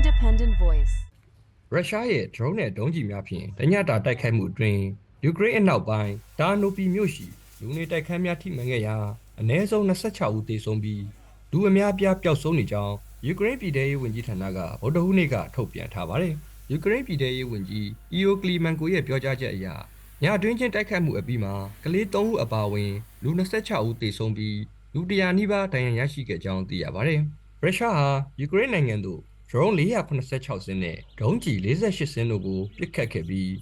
independent voice. ရုရှားရဲ့ drone နဲ့ဒုံးကျည်များဖြင့်တညတာတိုက်ခိုက်မှုအတွင်းယူကရိန်းအနောက်ပိုင်းဒါနိုပီမြို့ရှိလူနေတိုက်ခန်းများထိမှန်ခဲ့ရာအနည်းဆုံး26ဦးသေဆုံးပြီးလူအများအပြားပျောက်ဆုံးနေကြောင်းယူကရိန်းပြည်ထရေးဝန်ကြီးဌာနကဗုဒ္ဓဟူးနေ့ကထုတ်ပြန်ထားပါတယ်။ယူကရိန်းပြည်ထရေးဝန်ကြီးအီယိုကလီမန်ကိုရဲ့ပြောကြားချက်အရညအတွင်းချင်းတိုက်ခတ်မှုအပြီးမှာကလေး3ဦးအပါအဝင်လူ26ဦးသေဆုံးပြီးလူ100နီးပါးဒဏ်ရာရရှိခဲ့ကြောင်းသိရပါတယ်။ရုရှားဟာယူကရိန်းနိုင်ငံသို့ drone 486စင်းနဲ့ဒုံးကျည်48စင်းတို့ကိုပစ်ခတ်ခဲ့ပြီး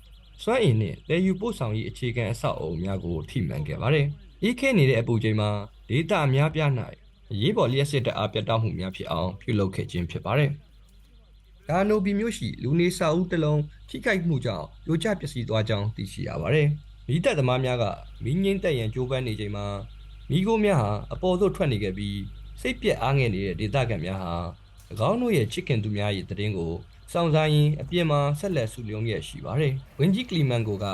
စွမ်းအင်နဲ့တည်ယူပို့ဆောင်ရေးအခြေခံအဆောက်အအုံများကိုထိမှန်ခဲ့ပါတယ်။ဤခဲနေတဲ့အပူချိန်မှာဒေတာအများပြား၌အရေးပေါ်လျှက်စစ်တအားပြတ်တောက်မှုများဖြစ်အောင်ပြုလုပ်ခဲ့ခြင်းဖြစ်ပါတယ်။ဒါနိုဘီမျိုးရှိလူနေစာအုပ်တစ်လုံးထိခိုက်မှုကြောင့်ပြိုကျပျက်စီးသွားကြောင်းသိရှိရပါတယ်။မိသက်သမားများကမိငင်းတက်ရန်ကြိုးပမ်းနေချိန်မှာမိခိုးများဟာအပေါ်သို့ထွက်နေခဲ့ပြီးစိတ်ပြက်အားငယ်နေတဲ့ဒေသခံများဟာ၎ င်းတို့ရဲ့ချစ်ခင်သူများရဲ့တည်င်းကိုစောင့်စားရင်းအပြင်မှာဆက်လက်ဆူလျုံရက်ရှိပါတယ်။ဝင်းကြီးကလီမန်ကိုက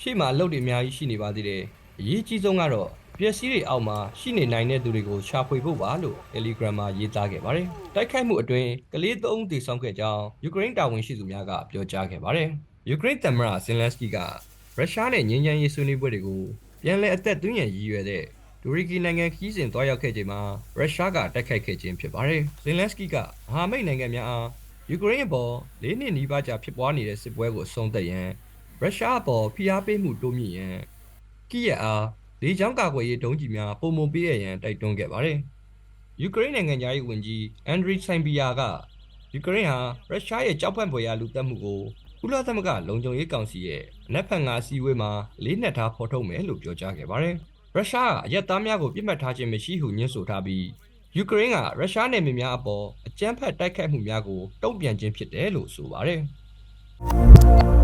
ရှေ့မှာအလုပ်တွေအများကြီးရှိနေပါသေးတယ်။အရေးကြီးဆုံးကတော့ပျက်စီးတွေအောက်မှာရှိနေနိုင်တဲ့သူတွေကိုရှာဖွေဖို့ပါလို့ Telegram မှာရေးသားခဲ့ပါတယ်။တိုက်ခိုက်မှုအတွင်းကလေးသုံးဦးသေဆုံးခဲ့ကြောင်းယူကရိန်းတာဝန်ရှိသူများကပြောကြားခဲ့ပါတယ်။ယူကရိန်းသမ္မတဇင်လက်စကီကရုရှားနဲ့ငြိမ်းချမ်းရေးဆွေးနွေးပွဲတွေကိုပြန်လည်အသက်သွင်းရန်ရည်ရွယ်တဲ့ တူရကီနိုင်ငံခီးစဉ်တွားရောက်ခဲ့ချိန်မှာရုရှားကတိုက်ခိုက်ခဲ့ခြင်းဖြစ်ပါတယ်။ဇင်လက်စကီကမဟာမိတ်နိုင်ငံများအားယူကရိန်းအပေါ်၄နှစ်နီးပါးကြာဖြစ်ပွားနေတဲ့စစ်ပွဲကိုအဆုံးသတ်ရန်ရုရှားအပေါ်ဖိအားပေးမှုတိုးမြင့်ရန်ကီယက်အားလေကြောင်းကာကွယ်ရေးဒုံးကျည်များပုံမပေးရန်တိုက်တွန်းခဲ့ပါတယ်။ယူကရိန်းနိုင်ငံသားရေးဝန်ကြီးအန်ဒရီဆိုင်ဘီယာကယူကရိန်းဟာရုရှားရဲ့ကြောက်ဖက်ဖွယ်ရာလူသက်မှုကိုကုလသမဂ္ဂလုံခြုံရေးကောင်စီရဲ့အနက်ဖက်ငါအစည်းအဝေးမှာလေးနက်ထားဖော်ထုတ်မယ်လို့ပြောကြားခဲ့ပါတယ်။ ရုရှားကအရက်သားများကိုပြစ်မှတ်ထားခြင်းမရှိဟုညွှန်းဆိုထားပြီးယူကရိန်းကရုရှားနယ်မြေများအပေါ်အကြမ်းဖက်တိုက်ခိုက်မှုများကိုတုံ့ပြန်ခြင်းဖြစ်တယ်လို့ဆိုပါတယ်။